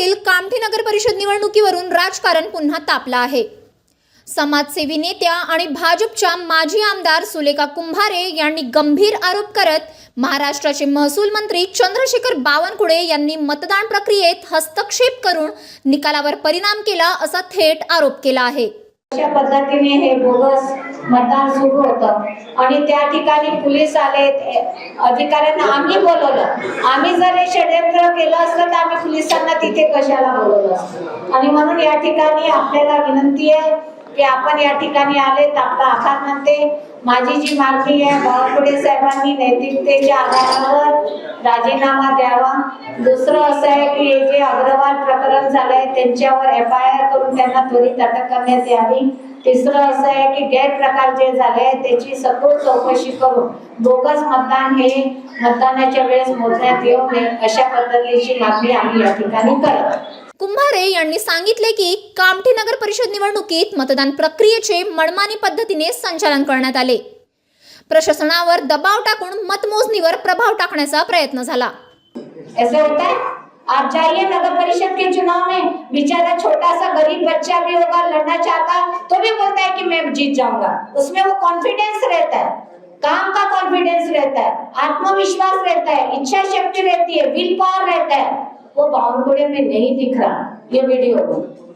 जिल्ह्यातील कामठी नगर परिषद निवडणुकीवरून राजकारण पुन्हा तापलं आहे. समाजसेवी नेत्या आणि भाजपच्या माजी आमदार सुलेखा कुंभारे यांनी गंभीर आरोप करत महाराष्ट्राचे महसूल मंत्री चंद्रशेखर बावनकुळे यांनी मतदान प्रक्रियेत हस्तक्षेप करून निकालावर परिणाम केला असा थेट आरोप केला आहे. अशा पद्धतीने हे बोगस मतदान सुरू होतं. आणि त्या ठिकाणी पोलीस आले अधिकाऱ्यांना आम्ही बोलवलं. आम्ही जर हे षडयंत्र केलं असतं तर आम्ही पोलिसांना तिथे कशाला बोलवलं असतं? आणि म्हणून या ठिकाणी आपल्याला विनंती आहे की आपण या ठिकाणी आले तर आपला आभार मानते. माझी जी मागणी आहे बावनकुळे साहेबांनी नैतिकतेच्या आधारावर राजीनामा द्यावा. दुसरं असं आहे की हे जे अग्रवाल प्रकरण झालंय त्यांच्यावर एफ आय आर करून त्यांना त्वरित अटक करण्यात यावी. तिसरं असं आहे की गैरप्रकार जे झाले त्याची सखोल चौकशी करून बोगस मतदान हे मतदानाच्या वेळेस मोजण्यात येऊ नये अशा पद्धतीची मागणी आम्ही या ठिकाणी करत कुंभारे यांनी सांगितले की कामठी नगर परिषद निवडणुकीत मतदान प्रक्रियेचे मनमानी पद्धतीने संचालन करण्यात आले. प्रशासनावर दबाव टाकून मतमोजणीवर प्रभाव टाकण्याचा प्रयत्न झाला. ऐसा होता? है आप जाइए नगर परिषद के चुनाव में बेचारा छोटा सा गरीब बच्चा भी होगा लड़ना चाहता तो भी बोलता है कि मैं जीत जाऊंगा। उसमें वो कॉन्फिडेंस रहता है। काम का कॉन्फिडेंस रहता है। आत्मविश्वास रहता है। इच्छा शक्ति रहती है। विल पावर रहता है। वो बावनकुड़े में नहीं दिख रहा। ये वीडियो में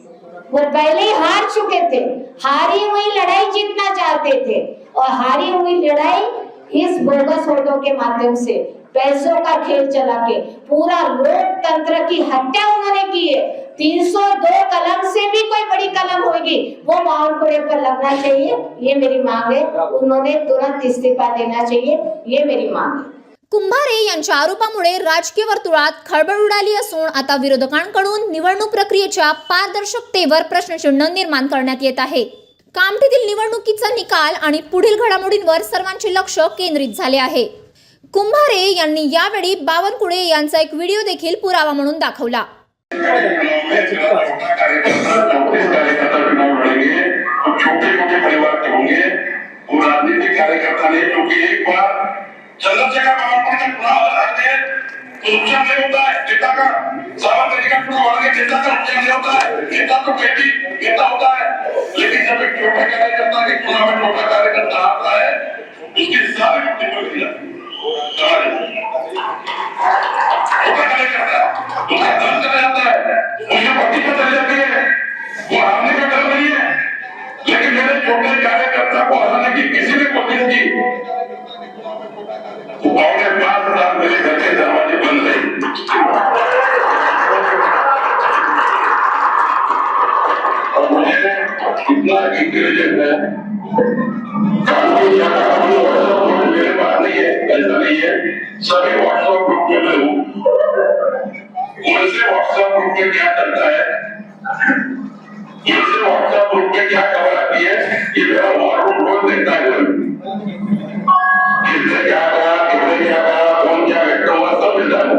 वो पहले ही हार चुके थे। हारी हुई लड़ाई जीतना चाहते थे और हारी हुई लड़ाई इस बोगस वोटों के माध्यम से पैसों का खेल चला के पूरा लोकतंत्र की हत्या उन्होंने की है। 302 कलम से भी कोई बड़ी कलम होगी वो बावनकुड़े पर लगना चाहिए ये मेरी मांग है। उन्होंने तुरंत इस्तीफा देना चाहिए ये मेरी मांग है। कुंभारे यांच्या आरोपामुळे राजकीय वर्तुळात खळबळ उडाली असून आता विरोधकांकडून निवडणूक प्रक्रियेच्या पारदर्शकतेवर प्रश्नचिन्ह निर्माण करण्यात येत आहे. कामठीतील निवडणुकीचा निकाल आणि पुढील घडामोडींवर सर्वांचे लक्ष केंद्रित झाले आहे. कुंभारे यांनी यावेळी बावनकुळे यांचा एक व्हिडिओ देखील पुरावा म्हणून दाखवला. कार्यकर्ता क्योंकि एक बार चंद्रशेखर बावनकुळे का चुनाव हराते तो नुकसान नहीं होता है नेता का सावंत का चुनाव हराने नेता का नुकसान नहीं होता है नेता तो बेटी नेता होता है लेकिन जब एक छोटा कार्यकर्ता के चुनाव में छोटा कार्यकर्ता आता है उसकी सारी निकल दिया सारी छोटा कार्यकर्ता उसका दम चला जाता है उसकी इतना इंटेलिजेंट है मेरे पास नहीं है ऐसा नहीं है सभी व्हाट्सएप ग्रुप में मैं हूँ मुझसे व्हाट्सएप ग्रुप में क्या चलता है मुझसे व्हाट्सएप ग्रुप में क्या खबर आती है ये मेरा वॉर रूम रोज देखता है किसने क्या कहा किसने क्या कहा कौन क्या व्यक्त हुआ सब मिलता है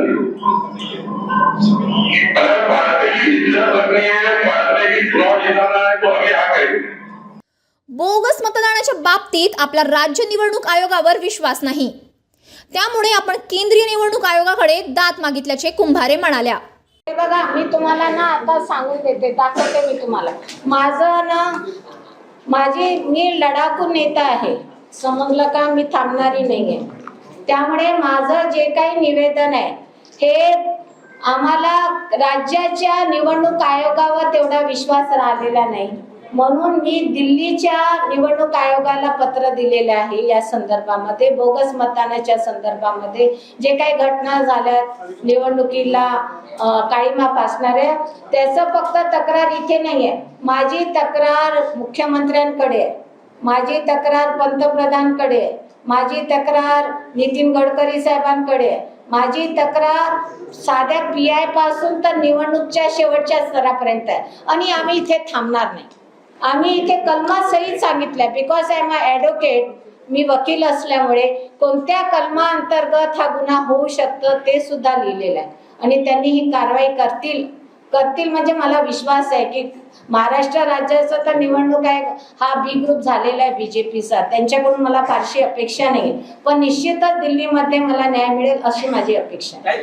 अगर भारत की इज़्ज़त रखनी है भारत की चुनाव जिताना है तो बोगस मतदानाच्या बाबतीत आपला राज्य निवडणूक आयोगावर विश्वास नाही. त्यामुळे आपण केंद्रीय निवडणूक आयोगाकडे दात मागितल्याचे कुंभारे म्हणाल्या. बघा मी तुम्हाला ना आता सांगून देते दाखवते मी तुम्हाला. माझं ना माझी मी लढाकू नेता आहे. समजलं का? मी थांबणारी नाही आहे त्यामुळे माझं जे काही निवेदन आहे हे आम्हाला राज्याच्या निवडणूक आयोगावर तेवढा विश्वास राहिलेला नाही. म्हणून मी दिल्लीच्या निवडणूक आयोगाला पत्र दिलेले आहे या संदर्भामध्ये. बोगस मतदानाच्या संदर्भामध्ये जे काही घटना झाल्या निवडणुकीला अं, काळीमा त्याचं फक्त तक्रार इथे नाही आहे माझी तक्रार मुख्यमंत्र्यांकडे आहे. माझी तक्रार पंतप्रधानकडे आहे. माझी तक्रार नितीन गडकरी साहेबांकडे आहे. माझी तक्रार साध्या पी आयपासून तर निवडणूकच्या शेवटच्या स्तरापर्यंत आहे. आणि आम्ही इथे थांबणार नाही. आम्ही इथे कलमा सहित सांगितलंय. Because I am a advocate मी वकील असल्यामुळे कोणत्या कलमा अंतर्गत हा गुन्हा होऊ शकतं ते सुद्धा लिहिलेलं आहे. आणि त्यांनी ही कारवाई करतील. करतील म्हणजे मला विश्वास आहे की महाराष्ट्र राज्याचा तर निवडणूक आहे. हा बी ग्रुप झालेला आहे बीजेपीचा त्यांच्याकडून मला फारशी अपेक्षा नाही. पण निश्चितच दिल्लीमध्ये मला न्याय मिळेल अशी माझी अपेक्षा आहे.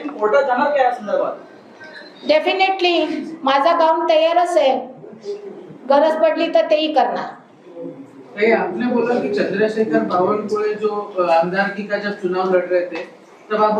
डेफिनेटली माझा गाऊन तयारच आहे. गरज पडली तर तेही करणार. आपने बोला कि चंद्रशेखर बावनकुळे जो अ, आमदारकी का जब चुनाव लड़ रहे थे तब आप